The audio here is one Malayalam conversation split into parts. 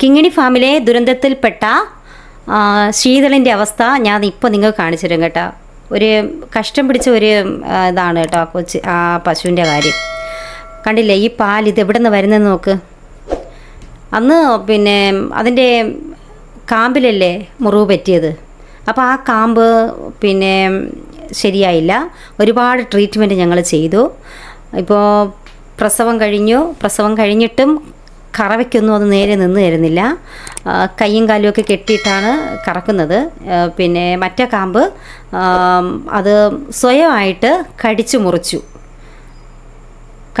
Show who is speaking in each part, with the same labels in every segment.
Speaker 1: കിങ്ങിണി ഫാമിലെ ദുരന്തത്തിൽപ്പെട്ട ശീതളിന്റെ അവസ്ഥ ഞാൻ ഇപ്പോൾ നിങ്ങൾക്ക് കാണിച്ചു തരും കേട്ടോ. ഒരു കഷ്ടം പിടിച്ച ഒരു ഇതാണ് കേട്ടോ കൊച്ച് ആ പശുവിന്റെ കാര്യം. കണ്ടില്ലേ ഈ പാൽ ഇത് എവിടെ നിന്ന് വരുന്നതെന്ന് നോക്ക്. അന്ന് പിന്നെ അതിന്റെ കാമ്പിലല്ലേ മുറിവ് പറ്റിയത്. അപ്പോൾ ആ കാമ്പ് പിന്നെ ശരിയായില്ല. ഒരുപാട് ട്രീറ്റ്മെന്റ് ഞങ്ങൾ ചെയ്തു. ഇപ്പോൾ പ്രസവം കഴിഞ്ഞു. പ്രസവം കഴിഞ്ഞിട്ടും കറവയ്ക്കൊന്നും അത് നേരെ നിന്ന് തരുന്നില്ല. കയ്യും കൈയും കാലും ഒക്കെ കെട്ടിയിട്ടാണ് കറക്കുന്നത്. പിന്നെ മറ്റേ കാമ്പ് അത് സ്വയമായിട്ട് കടിച്ചു മുറിച്ചു.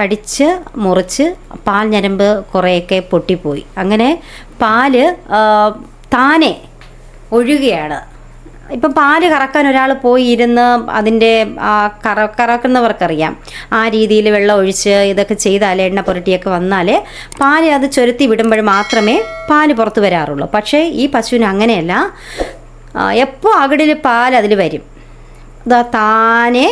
Speaker 1: കടിച്ച് മുറിച്ച് പാൽ ഞരമ്പ് കുറേയൊക്കെ പൊട്ടിപ്പോയി. അങ്ങനെ പാൽ താനെ ഒഴുകുകയാണ്. ഇപ്പം പാൽ കറക്കാൻ ഒരാൾ പോയി ഇരുന്ന് അതിന്റെ കറ കറക്കുന്നവർക്കറിയാം. ആ രീതിയിൽ വെള്ളം ഒഴിച്ച് ഇതൊക്കെ ചെയ്താൽ എണ്ണ പുരട്ടിയൊക്കെ വന്നാൽ പാൽ അത് ചുരത്തി വിടുമ്പോൾ മാത്രമേ പാൽ പുറത്ത് വരാറുള്ളൂ. പക്ഷേ ഈ പശുവിന് അങ്ങനെയല്ല. എപ്പോൾ അകിടിൽ പാൽ അതിൽ വരും. താനെ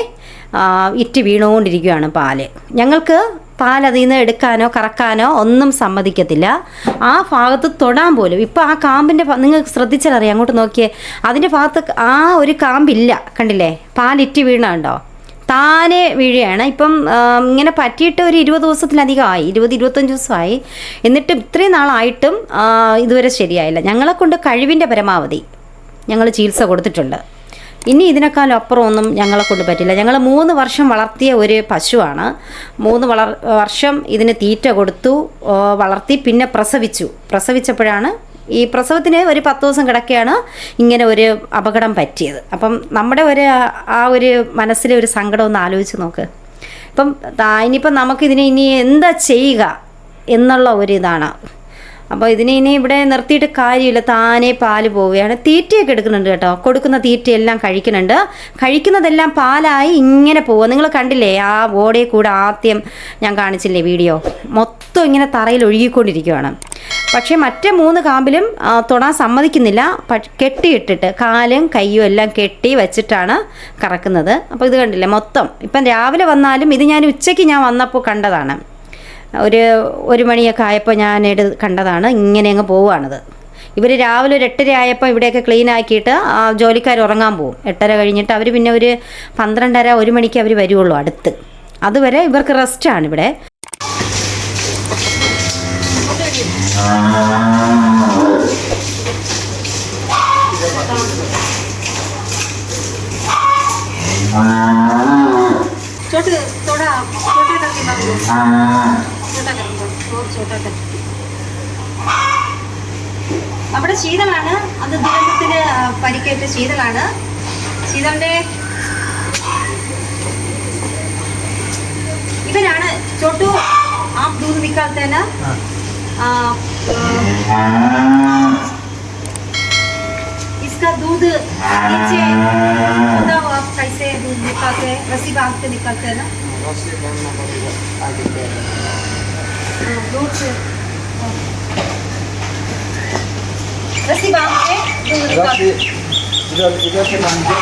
Speaker 1: ഇറ്റ് വീണുകൊണ്ടിരിക്കുകയാണ് പാൽ. ഞങ്ങൾക്ക് പാൽ അതിൽ നിന്ന് എടുക്കാനോ കറക്കാനോ ഒന്നും സമ്മതിക്കത്തില്ല. ആ ഭാഗത്ത് തൊടാൻ പോലും ഇപ്പോൾ ആ കാമ്പിന്റെ നിങ്ങൾ ശ്രദ്ധിച്ചാലറിയാം അങ്ങോട്ട് നോക്കിയേ. അതിന്റെ ഭാഗത്ത് ആ ഒരു കാമ്പില്ല കണ്ടില്ലേ? പാലിറ്റ് വീണുണ്ടോ? താനെ വീഴുകയാണ്. ഇപ്പം ഇങ്ങനെ പറ്റിയിട്ട് ഒരു ഇരുപത് ദിവസത്തിലധികമായി ഇരുപത് ഇരുപത്തഞ്ച് ദിവസമായി. എന്നിട്ട് ഇത്രയും നാളായിട്ടും ഇതുവരെ ശരിയായില്ല. ഞങ്ങളെ കൊണ്ട് കഴിവിന്റെ പരമാവധി ഞങ്ങൾ ചികിത്സ കൊടുത്തിട്ടുണ്ട്. ഇനി ഇതിനേക്കാളും അപ്പുറം ഒന്നും ഞങ്ങളെ കൊണ്ട് പറ്റില്ല. ഞങ്ങൾ മൂന്ന് വർഷം വളർത്തിയ ഒരു പശുവാണ്. മൂന്ന് വളർ വർഷം ഇതിന് തീറ്റ കൊടുത്തു വളർത്തി പിന്നെ പ്രസവിച്ചു. പ്രസവിച്ചപ്പോഴാണ് ഈ പ്രസവത്തിന് ഒരു പത്ത് ദിവസം കിടക്കുകയാണ് ഇങ്ങനെ ഒരു അപകടം പറ്റിയത്. അപ്പം നമ്മുടെ ഒരു ആ- ഒരു മനസ്സിലെ ഒരു സങ്കടം ഒന്ന് ആലോചിച്ച് നോക്ക്. ഇപ്പം ഇനിയിപ്പം നമുക്കിതിനെ ഇനി എന്താ ചെയ്യുക എന്നുള്ള ഒരു ഇതാണ്. അപ്പോൾ ഇതിനെ ഇനി ഇവിടെ നിർത്തിയിട്ട് കാര്യമില്ല. താനേ പാൽ പോവുകയാണ്. തീറ്റയൊക്കെ എടുക്കുന്നുണ്ട് കേട്ടോ. കൊടുക്കുന്ന തീറ്റയെല്ലാം കഴിക്കുന്നുണ്ട്. കഴിക്കുന്നതെല്ലാം പാലായി ഇങ്ങനെ പോവുക. നിങ്ങൾ കണ്ടില്ലേ? ആ ബോഡിയെ കൂടെ ആദ്യം ഞാൻ കാണിച്ചില്ലേ വീഡിയോ? മൊത്തം ഇങ്ങനെ തറയിൽ ഒഴുകിക്കൊണ്ടിരിക്കുകയാണ് പക്ഷേ മറ്റേ മൂന്ന് കാമ്പിലും തൊടാൻ സമ്മതിക്കുന്നില്ല. കെട്ടിയിട്ടിട്ട് കാലും കയ്യും എല്ലാം കെട്ടി വെച്ചിട്ടാണ് കറക്കുന്നത്. അപ്പോൾ ഇത് കണ്ടില്ലേ? മൊത്തം. ഇപ്പം രാവിലെ വന്നാലും ഇത് ഞാൻ ഉച്ചയ്ക്ക് ഞാൻ വന്നപ്പോൾ കണ്ടതാണ്. ഒരു ഒരു മണിയൊക്കെ ആയപ്പോൾ ഞാൻ ഇത് കണ്ടതാണ് ഇങ്ങനെ അങ്ങ് പോവുകയാണിത് ഇവർ രാവിലെ ഒരു എട്ടര ആയപ്പോൾ ഇവിടെയൊക്കെ ക്ലീൻ ആക്കിയിട്ട് ആ, ജോലിക്കാർ ഉറങ്ങാൻ പോകും എട്ടര കഴിഞ്ഞിട്ട് അവർ പിന്നെ ഒരു പന്ത്രണ്ടര ഒരു മണിക്ക് അവർ വരുള്ളൂ അടുത്ത് അതുവരെ ഇവർക്ക് റെസ്റ്റാണ് ഇവിടെ छोटे थोड़ा छोटा करके मार दो छोटा कर दो और छोटा कर നമ്മുടെ ശീതളാണ് അത് ദുരന്തത്തിന് പരിക്കേറ്റ ശീതളാണ് ശീതളിന്റെ ഇവരാണ് ചോട്ടു ആ ദൂത് നിക്കാത്തേന इसका दूध नीचे बताओ आप कैसे दूध निकालते हैं रस्सी बांध के निकालते हैं ना हाँ, दूध से हाँ। रस्सी बांध के दूध
Speaker 2: रस्सी
Speaker 1: निकालते
Speaker 2: इधर इधर से बांध के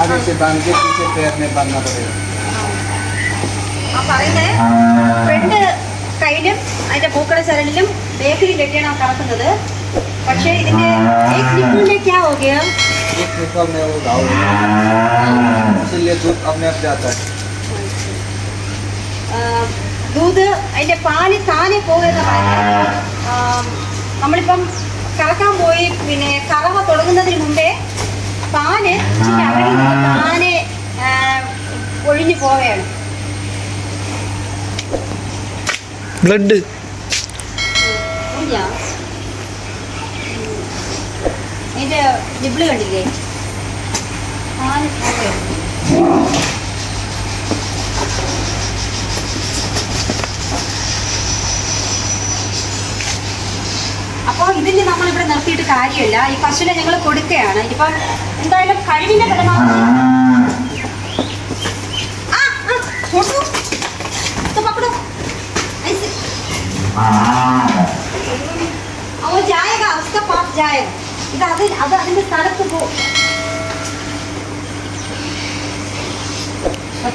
Speaker 2: आगे से बांध के पीछे पैर में बांधना पड़ेगा
Speaker 1: ആ പറയുന്നത് രണ്ട് കയ്യിലും അതിന്റെ പൂക്കള ചരലിലും ബേക്കറി കെട്ടിയാണ് ആ കറക്കുന്നത് പക്ഷേ ഇതിന്റെ एक निपुण में क्या हो गया
Speaker 2: एक निकल में वो घाव इसलिए दूध अपने आप जाता है
Speaker 1: ആ, ദൂത് അതിന്റെ പാൽ താനെ പോകുന്ന നമ്മളിപ്പം കറക്കാൻ പോയി പിന്നെ കറവ തുടങ്ങുന്നതിന് മുമ്പേ പാൽ താനെ ഒഴിഞ്ഞു പോവുകയാണ്.
Speaker 3: ബ്ലഡ്?
Speaker 1: അതിന്റെ കണ്ടില്ലേ? പാൽ പോവുകയാണ് അപ്പോൾ ഇതിന് നമ്മളിവിടെ നിർത്തിയിട്ട് കാര്യമില്ല ഈ പശുവിനെ ഞങ്ങൾ കൊടുക്കുകയാണ് ഇപ്പം എന്തായാലും കഴിവിന്റെ പരമാവധി ആ, ആ, छोटू, तो पकड़ो ऐसे ആ, वो जाएगा उसका पास जाएगा ഇത് അത് അത് അതിന്റെ സ്ഥലത്ത് പോ ആ,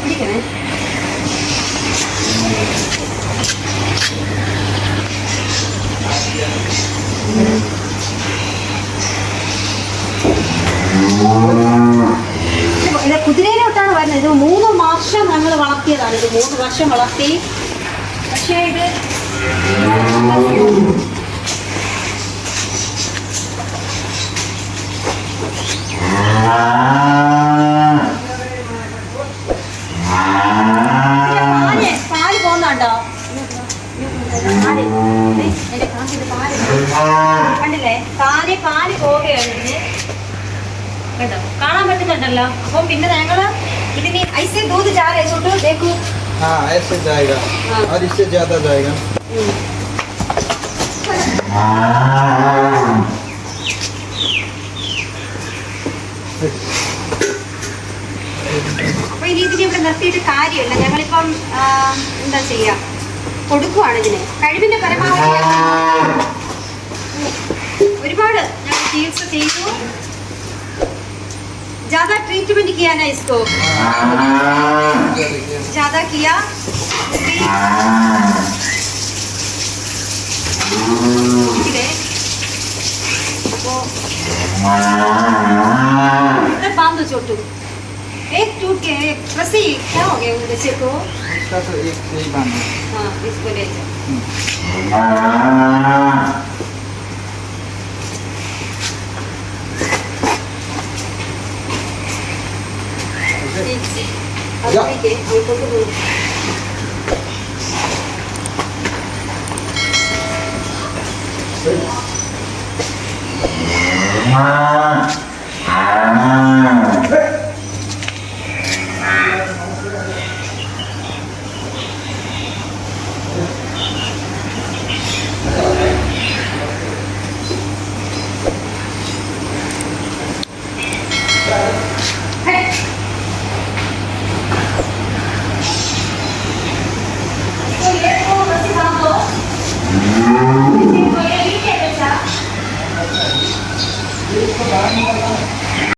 Speaker 1: കുതിരയിലോട്ടാണ് വരുന്നത്? ഇത് മൂന്ന് വർഷം ഞങ്ങൾ വളർത്തിയതാണ്. ഇത് മൂന്ന് വർഷം വളർത്തി. പക്ഷേ ഇത് പാല് പാല് പോവുകയാണ് ഇതിന് കണ്ടോ കാണാൻ പറ്റുന്നുണ്ടല്ലോ അപ്പം പിന്നെ ഞങ്ങള് ഇതിന് ഐസെ ദൂത് ജാറേ ചോട്ടു ദേക്കൂ
Speaker 2: हाँ ऐसे जाएगा
Speaker 1: हाँ।
Speaker 2: और इससे ज़्यादा जाएगा
Speaker 1: അപ്പൊ ഇനി ഇതിനെ ഇവിടെ നിർത്തിയിട്ട് കാര്യമില്ല ഞങ്ങളിപ്പം ആ, എന്താ ചെയ്യാ കൊടുക്കുവാണ് ഇതിന് കഴിവിന്റെ പരമാവധി ഞങ്ങൾ ഒരുപാട് ഞങ്ങൾ ചികിത്സ ചെയ്തു ज्यादा ट्रीटमेंट किया ना इसको ज्यादा किया ഇല്ലേ? അപ്പോ इधर बांध दो छोटू एक टूट के एक रस्सी क्या हो गया बच्चे को
Speaker 2: इसका तो एक से ही बांधना
Speaker 1: हाँ इसको ले जाओ Ya. Yeah.